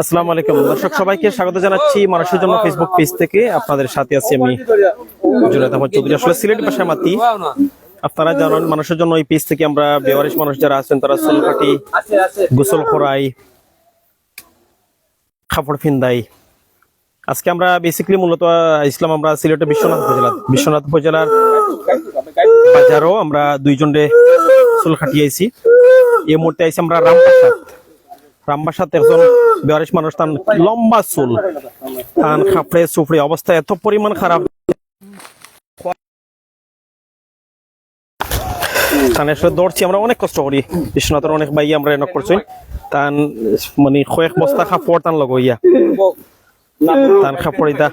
আসসালামু আলাইকুম। দর্শক, সবাইকে স্বাগত জানাচ্ছি মানুষের জন্য ফেসবুক পেজ থেকে। আপনাদের সাথে আছি আমি আহমদ চৌধুরী। আসলে সিলেট আপনারা জানেন, মানুষের জন্য এই পেজ থেকে আমরা মানুষ যারা আছেন, তারা গোসল করাই, কাপড় ফিন্দাই আজকে আমরা বেসিক্যালি মূলত ইসলাম আমরা সিলেটের বিশ্বনাথ উপজেলা বিশ্বনাথ উপজেলার বাজারও আমরা দুইজনে চুল কাটিয়েছি এই মুহূর্তে আইছি আমরা রামপ্রসাদ। মানুষ, তার লম্বা অবস্থা এত আমরা অনেক কষ্ট করি। বিশ্বনাথের অনেক আমরা করছি। তান মানে কয়েক বস্তা খাপড় তান লগ তান খাপড় ইতা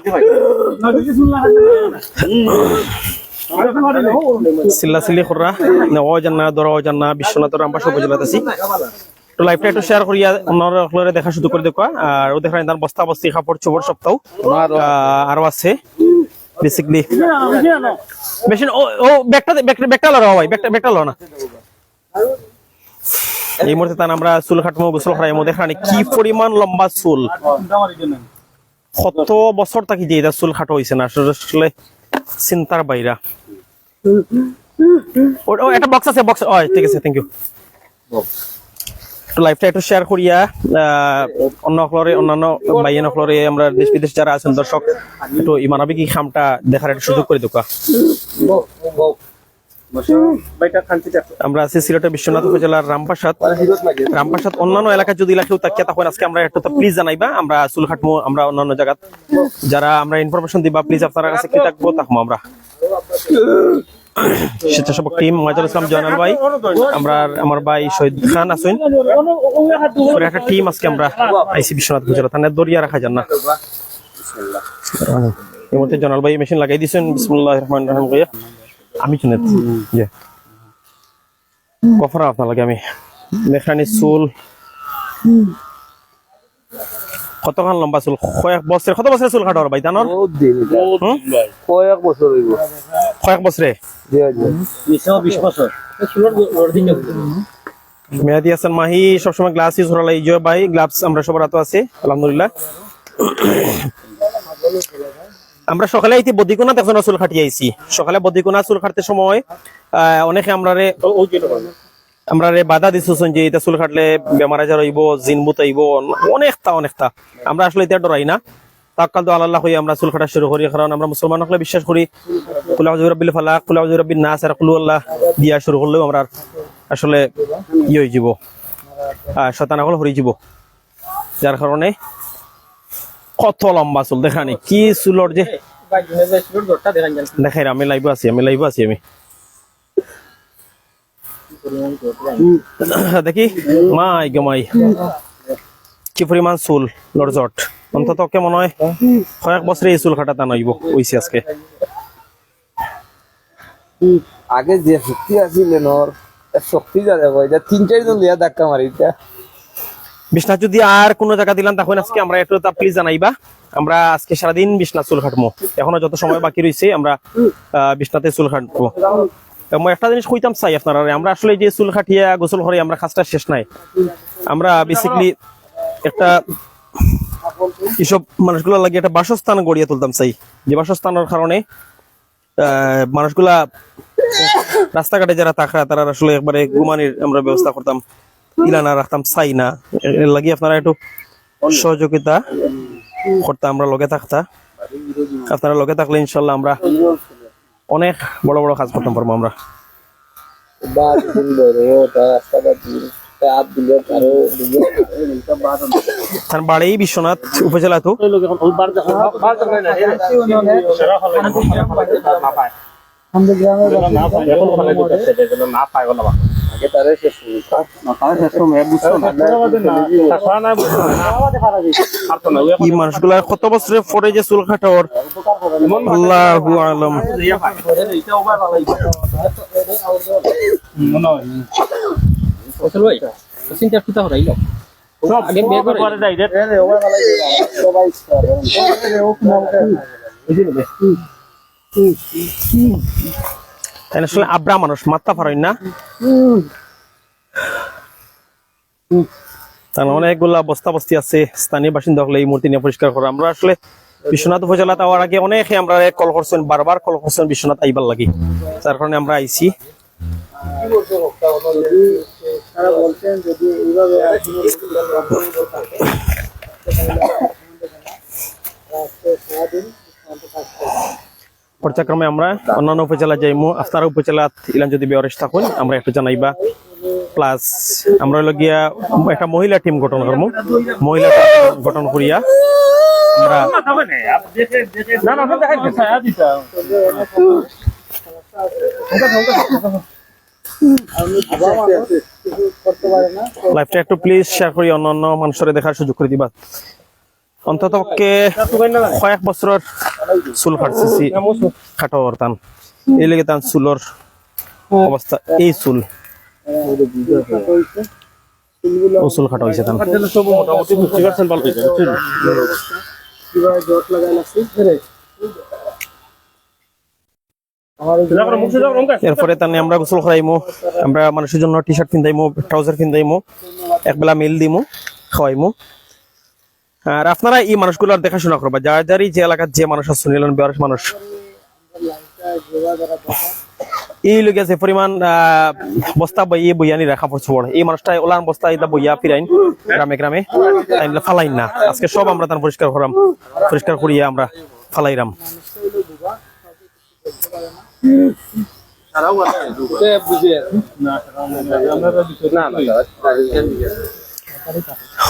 চিল্লা চিল্লি করা। নেওয়া যান না ধরা যান না আছি। তো লাইফটা একটু শেয়ার করিয়া আপনারা দেখা শুরু করে দেখো আর ও দেখা তার বস্তা বস্তি কাপড় চোপড় সপ্তাহ আরও আছে। বেসিকলি মেশিন ও ও ব্যাগটা ব্যাগটা ব্যাগটা ভাই ব্যাগটা ব্যাগটা লড়া না। এই মুহূর্তে তার আমরা চুল কাটবো গোসল কি পরিমাণ লম্বা চুল। কত বছর থাকি যে এটা চুল খাটো হয়েছে না আসলে চিন্তার বাইরা। ও- একটা বক্স আছে বক্স ও ঠিক আছে থ্যাংক ইউ লাইফটা একটু শেয়ার করিয়া অন্য ফ্লোরে অন্যান্য বাইয়ান ফ্লোরে আমরা দেশ বিদেশ যারা আছেন, দর্শক, একটু এই মানবিক খামটা দেখার একটা সুযোগ করে দেখা আমরা আছি সিলেটের বিশ্বনাথ উপজেলার রামপ্রসাদ। রামপ্রসাদ অন্যান্য এলাকায় যদি এলাকায় তাকিয়া তখন আজকে আমরা একটু প্লিজ জানাইবা। আমরা চুল আমরা অন্যান্য জায়গা যারা আমরা ইনফরমেশন দিবা প্লিজ আপনার কাছে কি থাকব আমরা। স্বেচ্ছাসেবক টিম মজাল ইসলাম জয়নাল ভাই আমরা আমার ভাই শহীদ খান আছেন। একটা টিম আজকে আমরা আইসি বিশ্বনাথ উপজেলা থানায় দরিয়া রাখা যান না। এই মুহূর্তে জনাল ভাই মেশিন লাগাই দিয়েছেন। বিসমুল্লাহ রহমান রহিম কইয়া আমি শুনে যে কফরা আপনার লাগে আমি। মেখানি চুল। কতখান লম্বা চুল? কয়েক বছর কত বছর চুল কাটার ভাই? জানোর? কয়েক বছর হইব। কয়েক বছরে? জি। হাসান মাহি সবসময় গ্লাস ইউজ করা ভাই গ্লাভস আমরা সবার হাতে আছে আলহামদুলিল্লাহ। আমরা সকালে আইতে বদিকোনাত একজন চুল খাটিয়ে আইছি। সকালে বদিকোনা চুল কাটতে সময় আহ, অনেকে আমরা রে আমরা রে বাধা দিচ্ছেন যে এটা চুল কাটলে বেমার আজার হইব জিনবুত হইব অনেকটা অনেকটা। আমরা আসলে এটা ডরাই না। তাকাল তো আল্লাহ হই, আমরা চুল কাটা শুরু করি। কারণ আমরা মুসলমান হলে বিশ্বাস করি, কুলা জুরাবিল ফালাক, কুলা জুরাবিল নাস, আর কুলু আল্লাহ দিয়া শুরু করলেও আমরা আসলে ই হয়ে যাব। শতানা হল হরি যাব। যার কারণে কত লম্বা চুল দেখানি কি চুলর যে দেখাই, আমি লাইভ আছি, আমি লাইভ আছি, আমি। দেখি, মাই গমাই কি পরিমাণ চুল লরজট অন্তত কে মনে হয়? কয়েক বছরে এই চুল কাটা তা নইব ওইছে আজকে। আগে যে শক্তি আছিল নর শক্তি যা দেখো এটা তিন চারজন লিয়া ধাক্কা মারি এটা। বিছনা যদি আর কোনো জায়গা দিলাম তখন আজকে আমরা একটু তা প্লিজ জানাইবা। আমরা আজকে সারাদিন বিছনা চুল কাটবো এখনও যত সময় বাকি রয়েছে আমরা বিছনাতে চুল কাটবো একটা জিনিস কইতাম চাই আপনারা আমরা আসলে যে চুল কাটিয়া গোসল করে আমরা কাজটা শেষ নাই। আমরা বেসিকলি একটা এসব মানুষগুলো লাগে একটা বাসস্থান গড়িয়ে তুলতাম, চাই। যে বাসস্থানের কারণে মানুষগুলা রাস্তাঘাটে যারা তারা আসলে একবারে আমরা ব্যবস্থা করতাম। ইলানা রাখতাম না। আপনারা একটু সহযোগিতা করতাম আমরা লগে থাকতা। আপনারা লগে থাকলে ইনশাল্লাহ আমরা অনেক বড় বড় কাজ করতাম পারব আমরা। বাদ দিন ধরে ওটা রাস্তাটা দিন হাত দিলে আরও দিলে তার বাড়ি বিশ্বনাথ উপজেলা তো আগে তারে কত পরে আসলে আব্রা মানুষ মাত্রা পারেন না? তার অনেকগুলা বস্তা বস্তি আছে স্থানীয় বাসিন্দা হলে এই মূর্তি নিয়ে পরিষ্কার করা। আমরা আসলে বিশ্বনাথ উপজেলা যাওয়ার আগে অনেকে আমরা কল করছেন বারবার কল করছেন বিশ্বনাথ আইবার লাগি। তার কারণে আমরা আইছি। তারা বলছেন যদি এইভাবে আর কোনো সারাদিন পর্যায়ক্রমে আমরা অন্যান্য উপজেলা যাইমু আপনারা উপজেলা ইলান যদি বেওয়ারিশ থাকুন আমরা একটু জানাইবা। প্লাস আমরা হলো গিয়া একটা মহিলা টিম গঠন করব মহিলা গঠন করিয়া আমরা না লাইভটা একটু প্লিজ শেয়ার করি অন্য অন্য মানুষের দেখার সুযোগ করে দিবা। অন্তত পক্ষে কয়েক বছরের চুল কাটছি খাটো তান এই লেগে তান চুলর অবস্থা এই চুল। চুল খাটো হয়েছে জট লাগাই লাগছে। আমার এই এরপরে তানে আমরা গোসল করাইমু। আমরা মানুষের জন্য টি শার্ট কিনতাইমু ট্রাউজার কিনতাইমু একবেলা মিল দিমু, খাওয়াইমু। আর আপনারা এই মানুষগুলোর দেখাশোনা করবা। যার যারই যে এলাকার যে মানুষ আছে শুনিলেন বেয়ারস মানুষ। এই লোক আছে পরিমাণ বস্তা বইয়ে বইয়ানি রাখা পড়ছে বড়। এই মানুষটা ওলান বস্তা এটা বইয়া ফিরাইন, গ্রামে গ্রামে। ফালাইন না। আজকে সব আমরা তার পরিষ্কার করাম। পরিষ্কার করিয়া আমরা ফালাইরাম।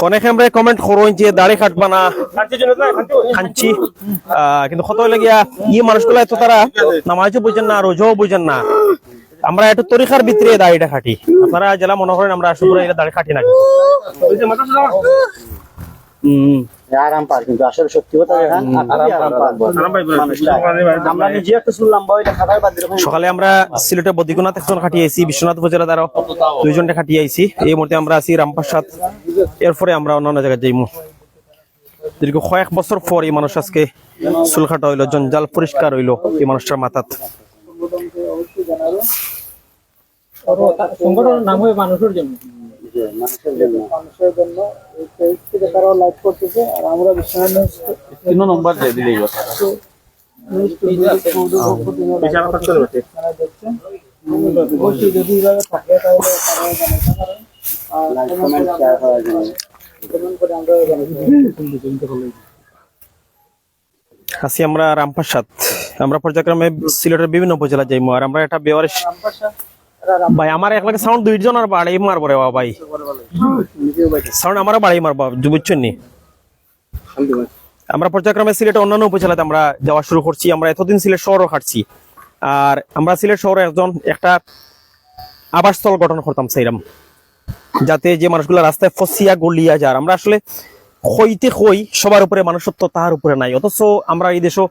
অনেকে আমরা কমেন্ট যে দাড়ি কাটবা না। খাঞ্চি কিন্তু কত লাগিয়া ই মানুষগুলা এত তারা নামাজও বুঝেন না রোজাও বুঝেন না। আমরা একটু তরিকার ভিতরে দাড়িটা খাটি আপনারা জেলা মনে করেন আমরা আসলে দাড়ি খাটি না। হম। আরাম পার কিন্তু আসলে সত্যি কথা দেখা আরাম পার আমরা নিজে একটা শুনলাম বই খাটাই বাদ দিলাম সকালে আমরা সিলেটে বদিগুনাথ একজন খাটিয়েছি বিশ্বনাথ উপজেলা দ্বারা দুইজনটা খাটিয়ে আইছি এই মুহূর্তে আমরা আছি রামপ্রসাদ। এরপরে আমরা অন্যান্য জায়গায় যাইমু। দীর্ঘ কয়েক বছর পর এই মানুষ আজকে চুল খাটা হইল জঞ্জাল পরিষ্কার হইল এই মানুষটার মাথাত। সংগঠনের নাম হয়ে মানুষের জন্য। মানুষের জন্য। এই পেজ থেকে তারাও লাইভ করতেছে আর আমরা বিশ্বনাথ নিউজ তিন নম্বর দিয়ে দিলেই কথা নিউজ চৌধুরী পক্ষ দিনও live করতেছে। আপনারা দেখছেন অবশ্যই যদি এইভাবে থাকে তাহলে তারাও জানাতে পারেন। আর কমেন্ট করে আমরাও জানাতে আছি আমরা রামপ্রসাদ। আমরা পর্যায়ক্রমে সিলেটের বিভিন্ন উপজেলা যাইমু আর আমরা একটা বেওয়ারিশ ভাই, আমার একলাগে সাউন্ড দুইজন আর বাড়াই মারবো রে ভাই সাউন্ড আমার বাড়াই মারবো বুঝছেন নি? আমরা পর্যায়ক্রমে সিলেটে অন্যান্য উপজেলাতে আমরা যাওয়া শুরু করছি, আমরা এতদিন সিলেট শহরও খাটছি। আর আমরা সিলেট শহরে একজন, একটা আবাসস্থল গঠন করতাম সেইরাম। যাতে যে মানুষগুলো রাস্তায় ফসিয়া গলিয়া যার, আমরা আসলে হইতে হই সবার উপরে মানুষত্ব তাহার উপরে নাই। অথচ আমরা এই দেশও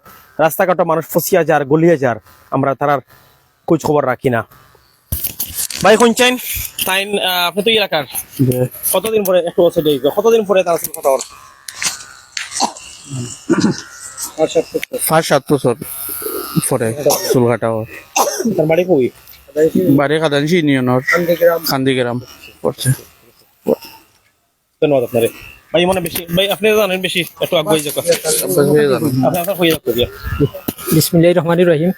রাস্তাঘাটে মানুষ ফসিয়া যার, গলিয়া যার, আমরা তারার খোঁজ খবর রাখি না। ভাই শুনছেন? তাই আপনি তো এলাকার। কতদিন পরে একটু বছর যাই কতদিন পরে তার সাথে কথা বল পাঁচ সাত বছর। পরে চুল কাটা তার বাড়ি কই? বাড়ি কাদানসি ইউনিয়নের খান্দিগ্রাম। পড়ছে। ধন্যবাদ আপনারে। ভাই মনে বেশি ভাই আপনি জানেন বেশি একটু আগে যাক আপনার জানেন। হয়ে যাক দিয়া। রহমানির রহিম।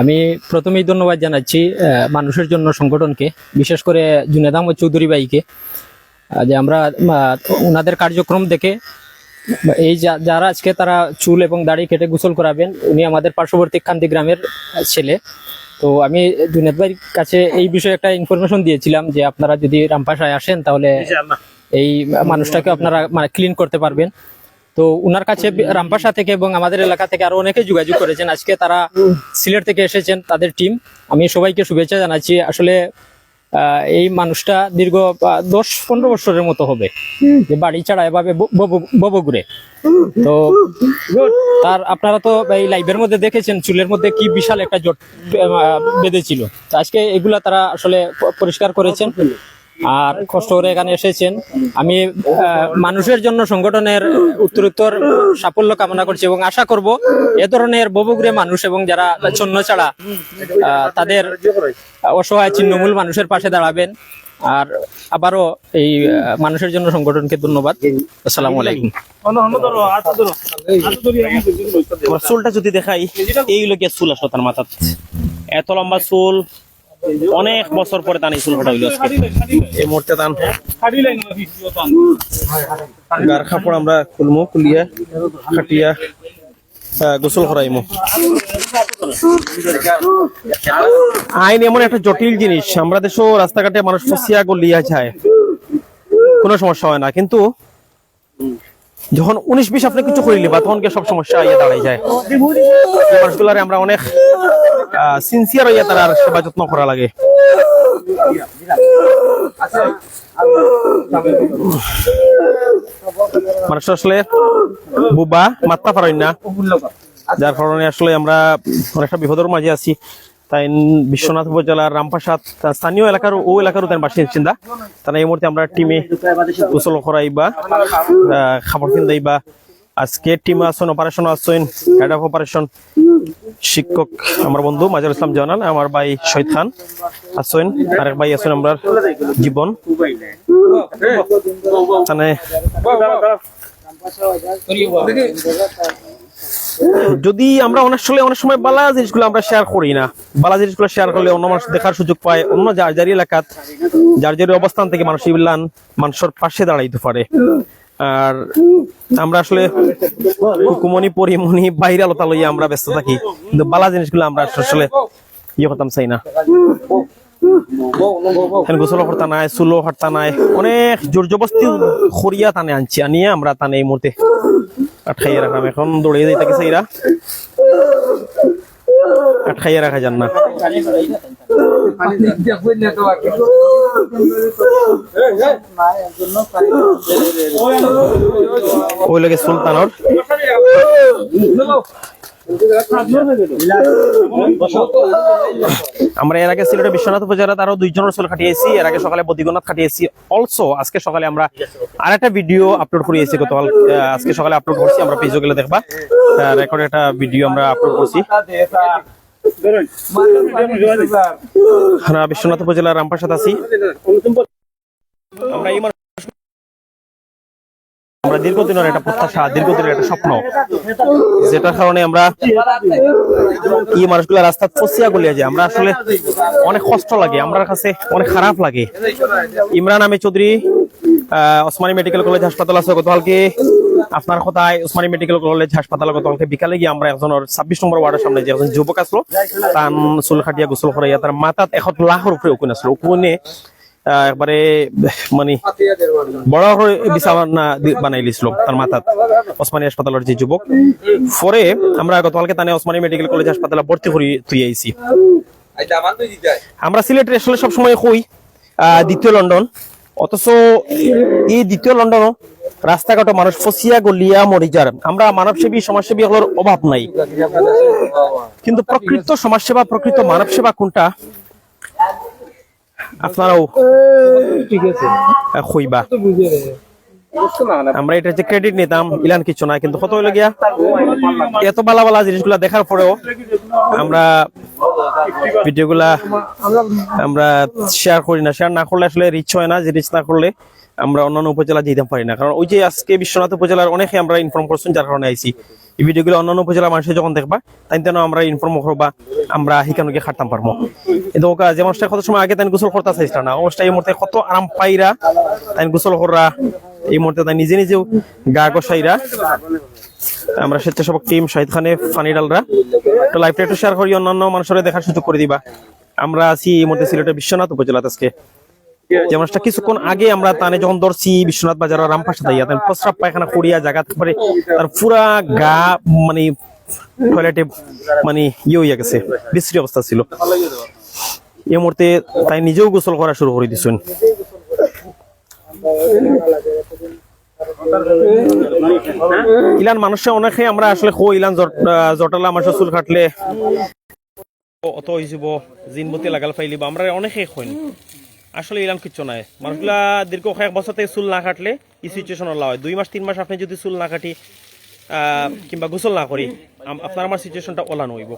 আমি প্রথমেই ধন্যবাদ জানাচ্ছি মানুষের জন্য সংগঠনকে বিশেষ করে জুনেদ আহমদ চৌধুরী ভাইকে যে আমরা ওনাদের কার্যক্রম দেখে এই যারা আজকে তারা চুল এবং দাড়ি কেটে গোসল করাবেন উনি আমাদের পার্শ্ববর্তী কান্দি গ্রামের ছেলে। তো আমি জুনেদ ভাইয়ের কাছে এই বিষয়ে একটা ইনফরমেশন দিয়েছিলাম যে আপনারা যদি রামপাশায় আসেন তাহলে এই মানুষটাকে আপনারা মানে ক্লিন করতে পারবেন। তো উনার কাছে রামপাশা থেকে এবং আমাদের এলাকা থেকে আরও অনেকে যোগাযোগ করেছেন। আজকে তারা সিলেট থেকে এসেছেন তাদের টিম। আমি সবাইকে শুভেচ্ছা জানাচ্ছি। আসলে এই মানুষটা দীর্ঘ দশ পনেরো বছরের মতো হবে। যে বাড়ি ছাড়া এভাবে ববগুড়ে। তো তার আপনারা তো এই লাইভের মধ্যে দেখেছেন চুলের মধ্যে কি বিশাল একটা জট বেঁধেছিল। আজকে এগুলা তারা আসলে পরিষ্কার করেছেন। আর কষ্ট করে এখানে এসেছেন। আমি মানুষের জন্য সংগঠনের উত্তরোত্তর সাফল্য কামনা করছি এবং আশা করব এ ধরনের বহুগুড়ে মানুষ এবং যারা ছন্ন ছাড়া তাদের অসহায় ছিন্নমূল মানুষের পাশে দাঁড়াবেন। আর আবারও এই মানুষের জন্য সংগঠনকে ধন্যবাদ। আসসালামু আলাইকুম। চুলটা যদি দেখাই, এই লোকের চুল আসলো তার মাথাত এত লম্বা চুল অনেক বছর পরে তান হইল আজকে। এই মুহূর্তে তান গার কাপড় আমরা খুলমু, খুলিয়া, খাটিয়া গোসল করাইমু আইন এমন একটা জটিল জিনিস, আমরা দেশও রাস্তাঘাটে মানুষ ফসিয়া গলিয়া যায় কোনো সমস্যা হয় না, কিন্তু যখন উনিশ বিশ আপনি কিছু করিলি বা তখন সব সমস্যা ইয়ে দাঁড়াই যায়। আমরা অনেক সিনসিয়ার হইয়া তার সেবা যত্ন করা লাগে। মানুষ আসলে বুবা মাত্রা পারেন না। যার কারণে আসলে আমরা অনেকটা বিপদের মাঝে আছি। তাই বিশ্বনাথ উপজেলার রামপ্রসাদ স্থানীয় এলাকার ও এলাকারও তাই বাসিন্দা তারা এই মুহূর্তে আমরা টিমে গোসল করাই বা খাবার কিনদাই বা আজকে টিম আসছেন অপারেশন আসছেন হেড অফ অপারেশন শিক্ষক আমার বন্ধু মাজার ইসলাম জানান আমার ভাই শহীদ খান আসছেন, আরেক ভাই আছেন আমরা জীবন। মানে যদি আমরা অনেক সময় অনেক সময় বালা জিনিসগুলো আমরা শেয়ার করি না। বালা জিনিসগুলো শেয়ার করলে অন্য মানুষ দেখার সুযোগ পায়। অন্য যার যারি এলাকাত, যার যারি অবস্থান থেকে মানুষ ইবলান, মানুষের পাশে দাঁড়াইতে পারে। আর আমরা আসলে কুকুমনি পরিমনি বাইরে আলোতা লইয়া আমরা ব্যস্ত থাকি। কিন্তু বালা জিনিসগুলো আমরা আসলে ইয়ে করতাম, চাই না। অনেক জোর জবস্তি খরিয়া টানে আনছি, আনিয়ে আমরা টানে এই মুহূর্তে। আটকাইয়া রাখাম এখন দৌড়িয়ে যাই তাকে সেইরা আটকাইয়া রাখা যান না ওই লাগে সুলতানর আমরা এর আগে সিলেটের বিশ্বনাথ উপজেলাতে আরও দুইজনের চুল কাটিয়েছি, এর আগে সকালে বদিগনাথ কাটিয়েছি। অলসো আজকে সকালে আমরা আর একটা ভিডিও আপলোড করিয়েছি গতকাল আজকে সকালে আপলোড করছি, আমরা পেজে গেলে দেখবা। রেকর্ড একটা ভিডিও আমরা আপলোড করছি। বিশ্বনাথ উপজেলার রামপ্রসাদ আছি। আমরা আমরা দীর্ঘদিনের একটা প্রত্যাশা, দীর্ঘদিনের একটা স্বপ্ন, যেটার কারণে আমরা এই মানুষগুলো রাস্তা ফসিয়া গলিয়া যায় আমরা আসলে অনেক কষ্ট লাগে আমার কাছে অনেক খারাপ লাগে। ইমরান আহমেদ চৌধুরী ওসমানী মেডিকেল কলেজ হাসপাতাল আছে গতকালকে। আপনার কথায় ওসমানী মেডিকেল কলেজ হাসপাতাল গতকালকে বিকালে গিয়ে আমরা একজনের ছাব্বিশ নম্বর ওয়ার্ডের সামনে যে একজন যুবক আসলো তার চুল খাটিয়া গোসল করাইয়া তার মাথাত এখন লাখের উপরে উকুন আসলো উকুনে একবারে মানে বড় করে বিছানা দি- বানাই লিছিল তার মাথাত, ওসমানী হাসপাতালের যে যুবক। পরে আমরা গতকালকে তানে ওসমানী মেডিকেল কলেজ হাসপাতালে ভর্তি করি তুই আইছি। আমরা সিলেটের আসলে সবসময় কই দ্বিতীয় লন্ডন। অথচ এই দ্বিতীয় লন্ডন রাস্তাঘাট মানুষ ফসিয়া গলিয়া মরি যার। আমরা মানবসেবী, সমাজসেবী হলোর অভাব নাই। কিন্তু প্রকৃত সমাজসেবা, প্রকৃত মানব সেবা কোনটা? আপনারাও ঠিক আছে। খুইবা। আমরা এটা যে ক্রেডিট নিতাম ইলান কিছু না কিন্তু কত হইল গিয়া? এত বালা বালা জিনিসগুলা দেখার পরেও আমরা ভিডিওগুলা আমরা শেয়ার করি না। শেয়ার না করলে আসলে রিচ হয় না রিচ না করলে। আমরা অন্যান্য উপজেলা যেতে পারি না। কারণ ওই যে আজকে বিশ্বনাথ উপজেলার অনেকে আমরা ইনফর্ম করছেন, যার কারণে আইছি। এই ভিডিওগুলো অন্যান্য উপজেলা মানুষের যখন দেখবা, তাই তেন আমরা ইনফর্ম করবা আমরা হিকানুকে খাটতাম পারব। কিন্তু ওকা, যে মানুষটা কত সময় আগে তাই গোসল করতে চাইছিল না, অবস্থা এই মুহূর্তে কত আরাম পাইরা তাই গোসল করা এই মুহূর্তে তাই নিজে নিজেও গা গোসাইরা। আমরা স্বেচ্ছাসেবক টিম শাহিদ খানে ফানি ডালরা। তো লাইভটা একটু শেয়ার করি, অন্যান্য মানুষের দেখার সুযোগ করে দিবা। আমরা আছি এই মুহূর্তে সিলেটের বিশ্বনাথ উপজেলা আজকে। কিছুক্ষণ আগে আমরা তানে যখন ধরছি বিশ্বনাথ বাজার প্রস্রাব পায়খানা করিয়া তার পুরা গা মানে টয়লেটে মানে ইয়ে হইয়া গেছে, বিশ্রী অবস্থা ছিল। মুহূর্তে তাই নিজেও গোসল করা শুরু করে দিছেন। ইলান, মানুষে অনেকে আমরা আসলে কো ইলান জটালা মানুষের চুল কাটলে অত হয়ে যাব জিনবতি লাগাল ফাইলিব, আমরা অনেকে কইন। আসলে এরকম কিচ্ছু নাই। মানুষগুলা দীর্ঘ কয়েক বছর থেকে চুল না কাটলে এই সিচুয়েশন হল্লা হয়। দুই মাস, তিন মাস আপনি যদি চুল না কাটি কিংবা গোসল না করি আপনার আমার সিচুয়েশনটা ওলানো হইব।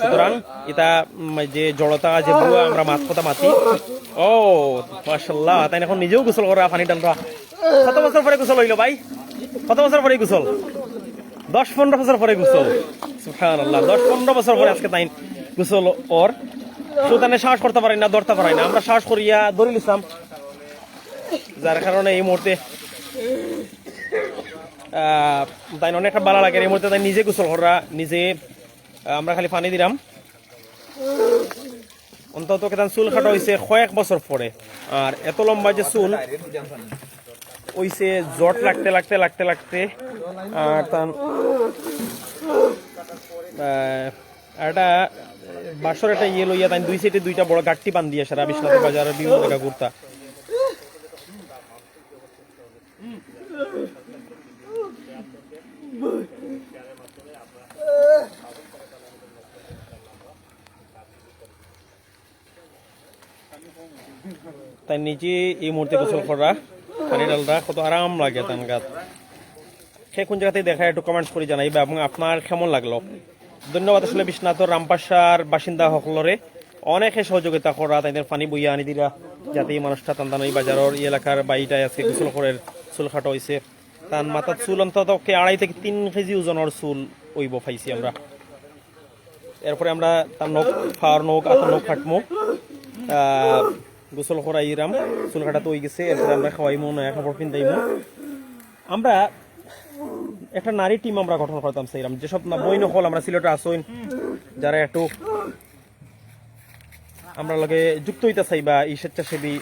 সুতরাং এটা যে জড়তা, যে বুয়া আমরা মাত কথা মাতি, ও মাশাল্লাহ তাই এখন নিজেও গোসল করা পানি ডালরা কত বছর পরে গোসল হইল ভাই? কত বছর পরে গোসল? দশ, পনেরো বছর পরে গোসল। সুবহানাল্লাহ, দশ, পনেরো বছর পরে আজকে তাই গোসল ওর। সুতানে শ্বাস করতে পারি না, ধরতে পারি না। আমরা শ্বাস করিয়া ধরে লিছিলাম যার কারণে এই মুহূর্তে তাই অনেকটা ভালো লাগে। এই মুহূর্তে তাই নিজে গোসল করা, নিজে আমরা খালি পানি দিলাম। অন্তত কেতান চুল কাটা হয়েছে কয়েক বছর পরে। আর এত লম্বা যে চুল, হইছে জট লাগতে লাগতে লাগতে লাগতে। আর তান একটা বাসর একটা ইয়ে লইয়া তাই দুই সাইডে দুইটা বড় গাঠটি বান দিয়ে সারা বিশ্বনাথ বাজারের বিভিন্ন জায়গা ঘুরতা তাই নিজে এই মুহূর্তে গোসল করা, পানি ডালরা কত আরাম লাগে তান গাত। সে কোন জায়গাতে দেখা একটু কমেন্টস করে জানাইবা এবং আপনার কেমন লাগল? ধন্যবাদ আসলে বিশ্বনাথর রামপাশার বাসিন্দা সকলরে। অনেকে সহযোগিতা করা তাদের পানি বইয়া আনি দিরা যাতে এই মানুষটা টান এই বাজারের এই এলাকার বাড়িটায় আজকে গোসল করে চুল খাটো হয়েছে তার মাথার চুল অন্তত আড়াই থেকে তিন কেজি ওজনের চুল ওইব পাইছি আমরা। এরপরে আমরা তার নখ ফাওয়ার নখ আতার নখ আহ, গোসল করাইরাম চুল কাটা তো হয়ে গেছে এরপরে আমরা খাওয়াইমো নয়া কাপড় পিন্দাইমো আমরা একটা নারী টিম আমরা গঠন করতাম, সেইরাম। যেসব না বই নকল আমরা সিলেটে আসইন, যারা একটু আমরা লগে যুক্ত হইতে চাইবা এই স্বেচ্ছাসেবী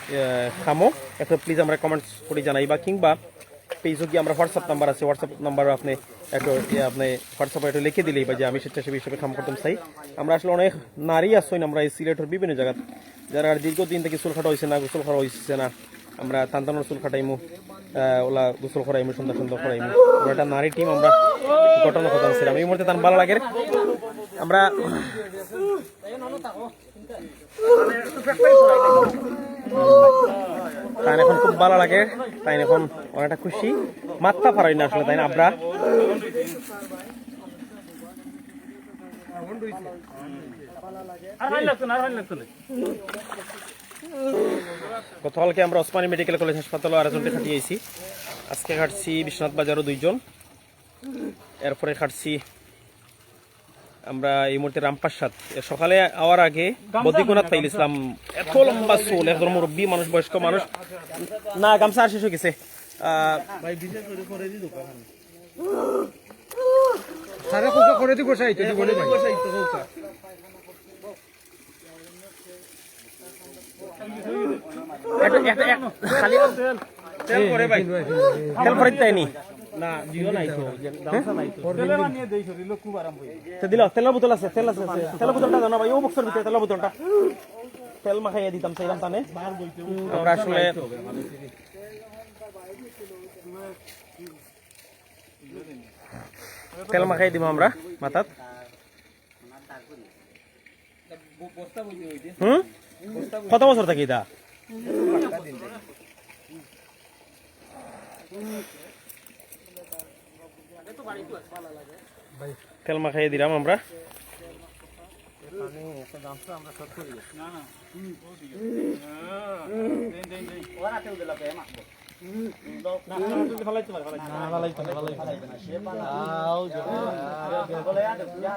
খামো, একটু প্লিজ আমরা কমেন্টস করে জানাইবা, কিংবা পেজও কি আমরা হোয়াটসঅ্যাপ নাম্বার আছে হোয়াটসঅ্যাপ নাম্বার আপনি একটু আপনি হোয়াটসঅ্যাপে একটু লিখে দিলেই বা যে আমি স্বেচ্ছাসেবী হিসেবে কাম করতাম চাই আমরা আসলে অনেক নারী আসইন আমরা এই সিলেটের বিভিন্ন জায়গা যারা দীর্ঘদিন থেকে চুল খাটা হয়েছে না, গোসল করা হয়েছে না, আমরা তান্তানোর চুল খাটাইমু ওলা গোসল করাইমু সুন্দর সুন্দর করাইমু আমরা একটা নারী টিম আমরা গঠন করতাম ছিলাম এই মুহূর্তে তার ভালো লাগে আমরা তাই এখন খুব ভালো লাগে তাই এখন অনেকটা খুশি। মাত্রা পারাই না আসলে তাই না আমরা গতকালকে আমরা ওসমানী মেডিকেল কলেজ হাসপাতাল আরেকজনকে খাটিয়েছি। আজকে খাটছি বিশ্বনাথ বাজারও দুইজন। এরপরে খাটছি আমরা এই মুহূর্তে রামপাশাদ সকালে আওয়ার আগে বদিগুনাথ পাইল ইসলাম, এত লম্বা চুল, একজন মুরব্বী, মানুষ, বয়স্ক মানুষ। না, গামছা আর শেষ হয়ে গেছে রে ভাই একটা- একটা- একটা- খালি তেল করে ভাই। তেল করে তাই নি না জিও নাই তো। গামছা নাই তো। তো দিল তেলের বোতল আছে তেল আছে আছে। তেলের বোতলটা দাও ভাই ও বক্সের ভিতরে তেলের বোতলটা। তেল মাখাইয়া দিতাম চাইলাম তানে। আমরা আসলে তেল মাখাই দিব আমরা মাথাত। হুম? কত বছর থাকি দা তেল মাখাই দিলাম আমরা।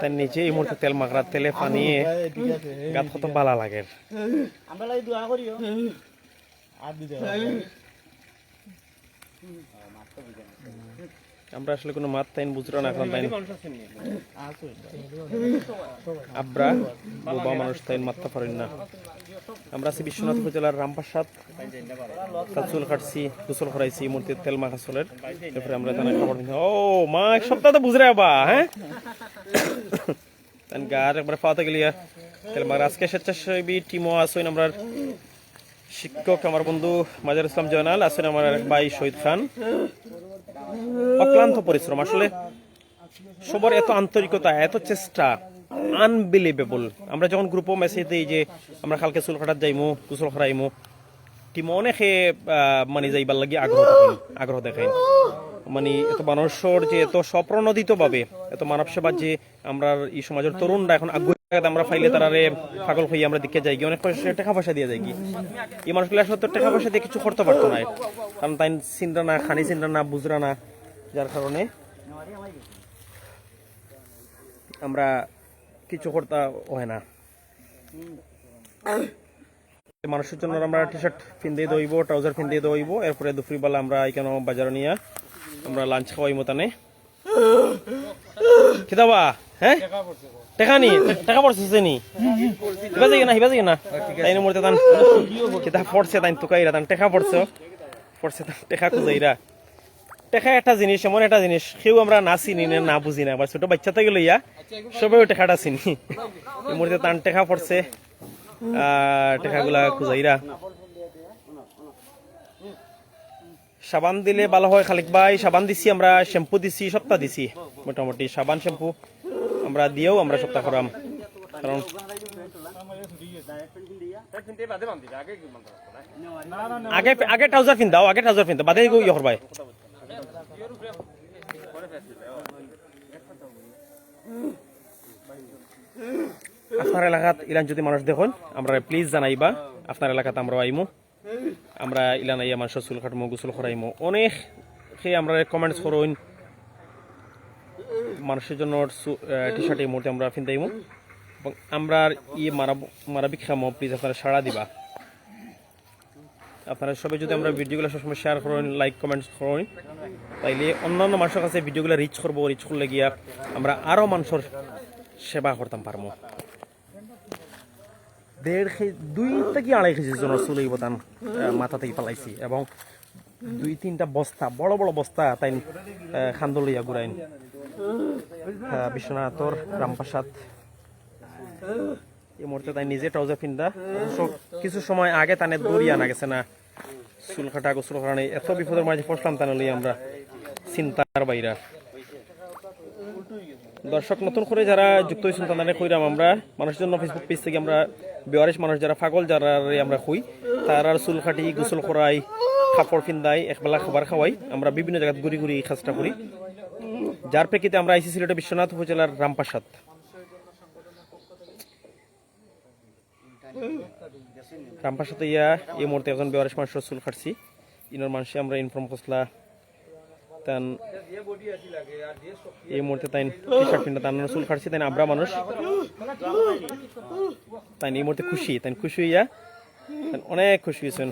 তার নিচে এই মুহূর্তে তেল মাখরা, তেলে পানিয়ে গাত কত বালা লাগে। আমরা লাগি দোয়া করিও আমরা আসলে কোনো মাত তাইন, বুঝরা না এখন তাইন। আব্রা বোবা মানুষ তাইন মাত্তা পারেন না। আমরা আছি বিশ্বনাথ উপজেলার রামপ্রসাদ চুল কাটছি গোসল করাইছি এই মুহূর্তে তেল মাখা চলের তারপরে আমরা তানে খাবার ও, মা, এক সপ্তাহ তো বুঝরে বা হ্যাঁ? গার একবার গেলিয়া তেল মাখা আজকে স্বেচ্ছাসেবী আমরা শিক্ষক, আমার বন্ধু মাজার ইসলাম জয়নাল, আছেন আমার ভাই শহীদ খান। অক্লান্ত পরিশ্রম, আসলে সবার এত আন্তরিকতা, এত চেষ্টা আনবিলিভেবল আমরা যখন গ্রুপও মেসেজ দিই যে, আমরা কালকে চুল কাটাত যাইমু কুচল খরাইমু টিম অনেকে মানে যাইবার লাগি আগ্রহ আগ্রহ দেখাইন মানে এত মানুষের যে এত স্বপ্রণোদিত ভাবে এত মানব সেবা যে আমরা এই সমাজের তরুণরা এখন আগ্রহ আমরা ফাইলে তারারে পাগল হয়ে আমরা দিকে যাই অনেক টাকা পয়সা দিয়ে যাই এই মানুষগুলো আসলে তো টাকা পয়সা দিয়ে কিছু করতে পারতো না। কারণ তাই চিন্তা না, খানি চিন্তা না, বুঝরা না, যার কারণে আমরা কিছু করতে হয় না। মানুষের জন্য আমরা টি শার্ট ফিন্দে দইব ট্রাউজার ফিন্দে দইব এরপরে দুপুরবেলা আমরা এখানে বাজারে নিয়ে আমরা লাঞ্চ খাওয়াইমো তানে। খিদাবা হ্যাঁ? টেকা নি? টাকা পড়ছে নি? হিবা যাই না, হিবা যাই না? তাই মরতে তান। কিতা পড়ছে তাই তুকাইরা তান, টেকা পড়ছে। পড়ছে তান, টেকা খুঁজাইরা টেকা একটা জিনিস, এমন একটা জিনিস কেউ আমরা না চিনি না না বুঝি না, আবার ছোট বাচ্চা থেকে লইয়া সবাই টেকাটা চিনি। এই মুহূর্তে তান টেকা পড়ছে টেকাগুলা খুঁজাইরা। সাবান দিলে ভালো হয় খালিক ভাই, সাবান দিছি, আমরা শ্যাম্পু দিছি, সপ্তাহ দিছি, মোটামুটি সাবান শ্যাম্পু আমরা দিয়েও আমরা সপ্তাহ করাম, কারণ আগে আগে ট্রাউজার পিন দাও, আগে ট্রাউজার পিন দাও বাদে ইয়ে করবাই। আপনার এলাকাত ইলান যদি মানুষ দেখুন, আমরা প্লিজ জানাইবা, আপনার এলাকাত আমরা আইমু। আমরা ইলান আইয়া মানুষের চুল কাটমু গোসল করাইমু। অনেক সেই আমরা কমেন্টস করুন। মানুষের জন্য টি শার্ট এই মুহূর্তে আমরা ফিনতাইমু এবং আমরা ই মারাব মারাবিক খামো প্লিজ আপনারা সাড়া দিবা। আপনারা সবাই যদি আমরা ভিডিওগুলো সবসময় শেয়ার করুন লাইক কমেন্টস করুন তাইলে অন্যান্য মানুষের কাছে ভিডিওগুলো রিচ করব রিচ করলে গিয়া আমরা আরও মানুষের সেবা করতাম পারব। দেড় কেজি দুই থেকে আড়াই কেজি জনের চুল বতান মাথা থেকে পালাইছি এবং দুই তিনটা বস্তা বড় বড় বস্তা তাই খান্দলিয়া ঘুরাইন। আহ, বিশ্বনাথর রামপ্রসাদ। এই মুহূর্তে তাই নিজে ট্রাউজার পিন্দা। কিছু সময় আগে তানে দড়ি আনা গেছে না। চুল কাটা গোসল কারণে এত বিপদের মাঝে পড়লাম তানে লই আমরা চিন্তার বাইরা। দর্শক, নতুন করে যারা যুক্ত হয়েছেন তাদের কইরাম আমরা। মানুষের জন্য ফেসবুক পেজ থেকে আমরা বেওয়ারিশ মানুষ যারা পাগল যারা আমরা খুই তারা চুল কাটি গোসল করাই, কাপড় ফিন্দাই একবেলা খাবার খাওয়াই। আমরা বিভিন্ন জায়গায় ঘুরি ঘুরি এই কাজটা করি। যার প্রেক্ষিতে আমরা আইসি সিলেটের বিশ্বনাথ উপজেলার রামপ্রসাদ। রামপ্রসাদ ইয়া এই মুহূর্তে একজন বেওয়ারিশ মানুষের চুল কাটছি ইনার মানুষে আমরা ইনফর্ম করছিলা, তান এই মুহূর্তে তাই টি শার্ট পিন্ডা তান চুল কাটছি তাই আবরা মানুষ। তাই এই মুহূর্তে খুশি তাই খুশি হইয়া অনেক খুশি হয়েছেন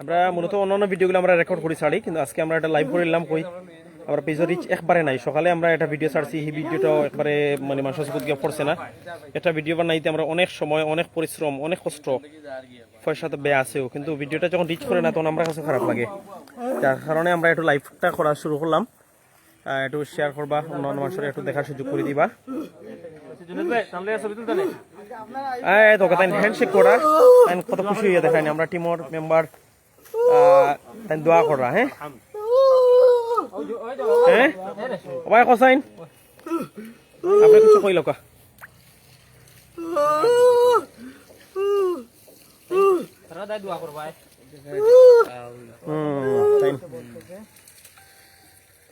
আমরা মূলত অন্যান্য ভিডিওগুলো আমরা রেকর্ড করি ছাড়ি, কিন্তু আজকে আমরা এটা লাইভ করে নিলাম কই? আমরা পেজের রিচ একবারে নাই। সকালে আমরা একটা ভিডিও ছাড়ছি, এই ভিডিওটাও একবারে মানে মানুষের চকুত গিয়ে পড়ছে না। একটা ভিডিও বানাইতে আমরা অনেক সময়, অনেক পরিশ্রম, অনেক কষ্ট পয়সা তো ব্যয় আছেও। কিন্তু ভিডিওটা যখন রিচ করে না, তখন আমরা কাছে খারাপ লাগে। যার কারণে আমরা একটু লাইভটা করা শুরু করলাম। একটু শেয়ার করবা, অন্যান্য মানুষের একটু দেখার সুযোগ করে দিবা। তো আমরা টিমর মেম্বার তাই দোয়া করা হ্যাঁ? কসাইন আপনি কিছু কইল কা তারা দায় দোয়া করবাই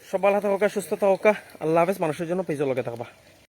সব ভালো থাকা সুস্থ থাকা আল্লাহ হাফেজ মানুষের জন্য পেজ লগে থাকবা